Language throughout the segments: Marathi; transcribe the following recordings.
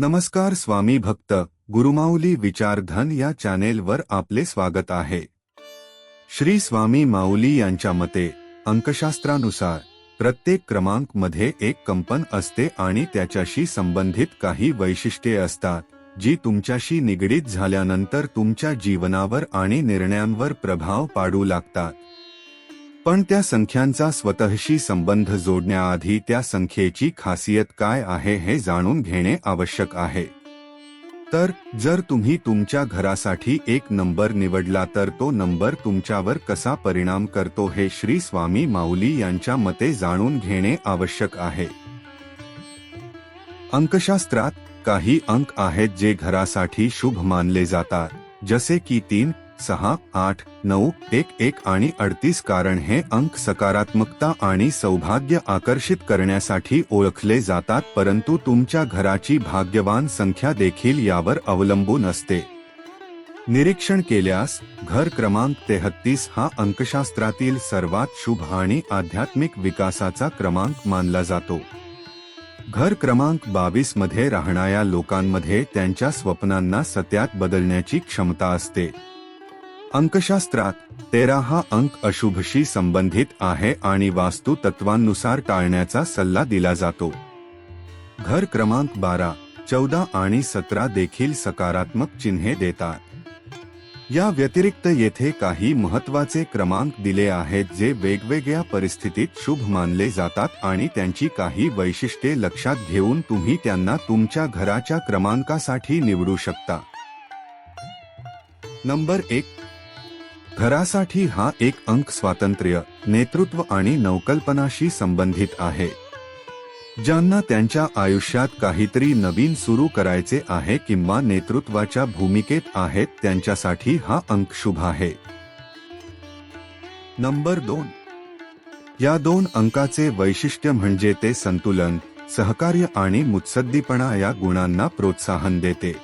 नमस्कार स्वामी भक्त गुरुमाऊली विचारधन या चॅनेलवर आपले स्वागत आहे. श्री स्वामी माऊली यांच्या मते अंकशास्त्रानुसार प्रत्येक क्रमांकमध्ये एक कंपन असते आणि त्याच्याशी संबंधित काही वैशिष्ट्ये असतात जी तुमच्याशी निगडीत झाल्यानंतर तुमच्या जीवनावर आणि निर्णयांवर प्रभाव पाडू लागतात. पण त्या संख्यांचा स्वतःशी संबंध जोडण्याआधी त्या संख्येची खासियत काय आहे हे जाणून घेणे आवश्यक आहे. तर जर तुम्ही तुमच्या घरासाठी एक नंबर निवडला तर तो नंबर तुमच्यावर कसा परिणाम करतो हे श्री स्वामी माऊली यांच्या मते जाणून घेणे आवश्यक आहे. अंकशास्त्रात काही अंक आहेत जे घरासाठी शुभ मानले जातात जसे की तीन सहा आठ नऊ एक एक आणि अडतीस कारण हे अंक सकारात्मकता आणि सौभाग्य आकर्षित करण्यासाठी ओळखले जातात परंतु तुमच्या घराची भाग्यवान संख्या देखील यावर अवलंबून असते. निरीक्षण केल्यास घर क्रमांक तेहत्तीस हा अंकशास्त्रातील सर्वात शुभ आणि आध्यात्मिक विकासाचा क्रमांक मानला जातो. घर क्रमांक बावीसमध्ये राहणाऱ्या लोकांमध्ये त्यांच्या स्वप्नांना सत्यात बदलण्याची क्षमता असते. अंकशास्त्रात तेरा हा अंक अशुभशी संबंधित आहे आणि वास्तू तत्वांनुसार टाळण्याचा सल्ला दिला जातो. घर क्रमांक बारा चौदा आणि सतरा देखील सकारात्मक चिन्हे देतात. या व्यतिरिक्त येथे काही महत्त्वाचे क्रमांक दिले आहेत जे वेगवेगळ्या परिस्थितीत शुभ मानले जातात आणि त्यांची काही वैशिष्ट्ये लक्षात घेऊन तुम्ही त्यांना तुमच्या घराच्या क्रमांकासाठी निवडू शकता. नंबर एक घरासाठी हा एक अंक स्वातंत्र्य नेतृत्व आणि नवकल्पनाशी संबंधित आहे. ज्यांना त्यांच्या आयुष्यात काहीतरी नवीन सुरू करायचे आहे किंवा नेतृत्वाच्या भूमिकेत आहेत त्यांच्यासाठी हा अंक शुभ आहे. नंबर दोन. या दोन अंकाचे वैशिष्ट्य म्हणजे ते संतुलन सहकार्य आणि मुत्सद्दीपणा या गुणांना प्रोत्साहन देते.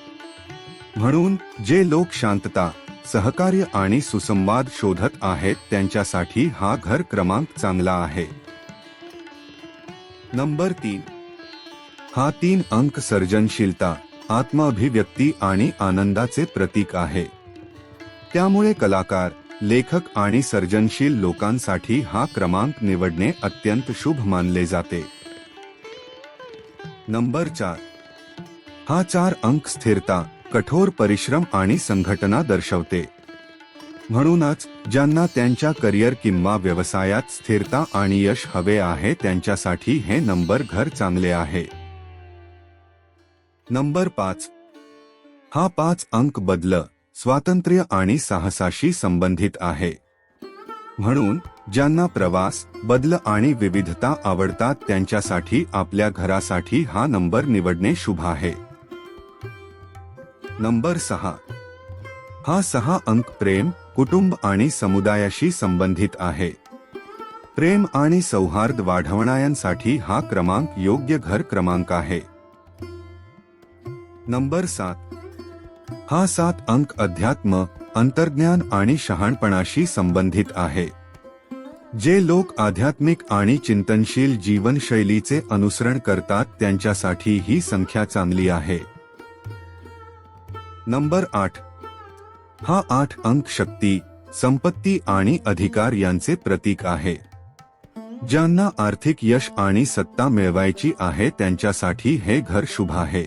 म्हणून जे लोक शांतता सहकार्य आणि सुसंवाद शोधत आहेत त्यांच्यासाठी हा घर क्रमांक चांगला आहे. नंबर तीन. हा तीन अंक सर्जनशीलता आत्माभिव्यक्ती आणि आनंदाचे प्रतीक आहे. त्यामुळे कलाकार लेखक आणि सर्जनशील लोकांसाठी हा क्रमांक निवडणे अत्यंत शुभ मानले जाते. नंबर चार. हा चार अंक स्थिरता कठोर परिश्रम आणि संघटना दर्शवते. म्हणूनच ज्यांना त्यांच्या करिअर किंवा व्यवसायात स्थिरता आणि यश हवे आहे त्यांच्यासाठी हे नंबर घर चांगले आहे. नंबर पाच. हा पाच अंक बदल स्वातंत्र्य आणि साहसाशी संबंधित आहे. म्हणून ज्यांना प्रवास बदल आणि विविधता आवडतात त्यांच्यासाठी आपल्या घरासाठी हा नंबर निवडणे शुभ आहे. नंबर सहा. हा सहा अंक प्रेम कुटुंब आणि समुदायाशी संबंधित आहे. प्रेम आणि सौहार्द वाढवणाऱ्यांसाठी हा क्रमांक योग्य घर क्रमांक आहे. नंबर सात. हा सात अंक अध्यात्म अंतर्ज्ञान आणि शहाणपणाशी संबंधित आहे. जे लोक आध्यात्मिक आणि चिंतनशील जीवनशैलीचे अनुसरण करतात त्यांच्यासाठी ही संख्या चांगली आहे. नंबर आठ. हा आठ अंक शक्ती संपत्ती आणि अधिकार यांचे प्रतीक आहे. ज्यांना आर्थिक यश आणि सत्ता मिळवायची आहे त्यांच्यासाठी हे घर शुभ आहे.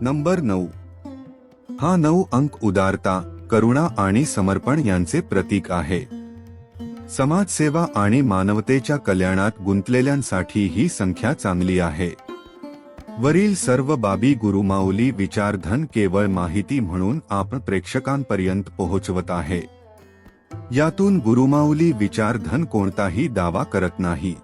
नंबर नऊ. हा नऊ अंक उदारता करुणा आणि समर्पण यांचे प्रतीक आहे. समाजसेवा आणि मानवतेच्या कल्याणात गुंतलेल्यांसाठी ही संख्या चांगली आहे. वरील सर्व बाबी गुरुमाऊली विचारधन केवळ माहिती म्हणून आपण प्रेक्षकांपर्यंत पोहोचवत आहे. यातून गुरुमाऊली विचारधन कोणताही दावा करत नाही.